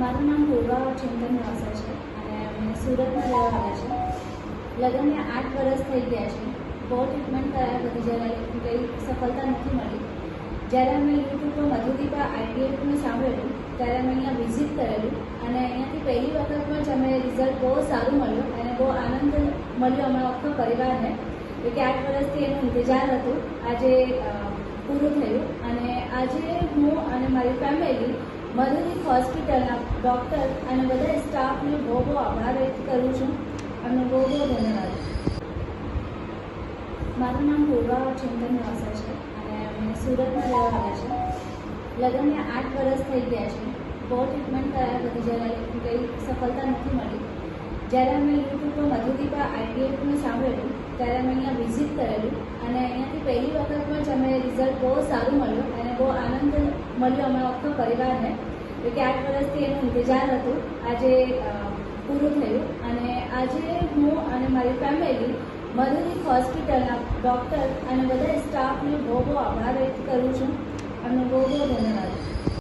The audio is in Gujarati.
મારું નામ પૂર્વા ચિંતન વાસા છે અને અમે સુરતમાં રહેવાના છે. લગ્નને આઠ વર્ષ થઈ ગયા છે. બહુ ટ્રીટમેન્ટ કરાયા પછી જ્યારે કંઈ સફળતા નથી મળી. જ્યારે અમે યુટ્યુબ પર મધુદીપા આઈટીએફનું સાંભળેલું, ત્યારે અમે અહીંયા વિઝિટ કરેલું અને અહીંયાથી પહેલી વખતમાં જ અમે રિઝલ્ટ બહુ સારું મળ્યું અને બહુ આનંદ મળ્યો અમારા આખા પરિવારને. કે આઠ વર્ષથી એનું ઇંતજાર હતું. આજે પૂરું થયું અને આજે હું અને મારી ફેમિલી મધુદીપ હોસ્પિટલના ડૉક્ટર અને બધા સ્ટાફને બહુ બહુ આભાર વ્યક્ત કરું છું અને બહુ બહુ ધન્યવાદ. મારું નામ પૂર્વા ચિંતન વાસા છે અને અમે સુરતમાં રહેવાના છે લગ્નને આઠ વર્ષ થઈ ગયા છે. બહુ ટ્રીટમેન્ટ કરાયા પછી જ્યારે કંઈ સફળતા નથી મળી. જ્યારે અમે યુટ્યુબ પર મધુદીપા આઈટીએફનું સાંભળેલું, ત્યારે અમે અહીંયા વિઝિટ કરેલું અને અહીંયાથી પહેલી વખતમાં જ અમે રિઝલ્ટ બહુ સારું મળ્યું અને બહુ આનંદ મળ્યો અમારા આખા પરિવારને એટલે કે આઠ વર્ષથી એનું ઇંતજાર હતું. આજે પૂરું થયું. અને આજે હું અને મારી ફેમિલી મધુદીપ હોસ્પિટલના ડૉક્ટર અને બધા સ્ટાફને બહુ બહુ આભાર વ્યક્ત કરું છું.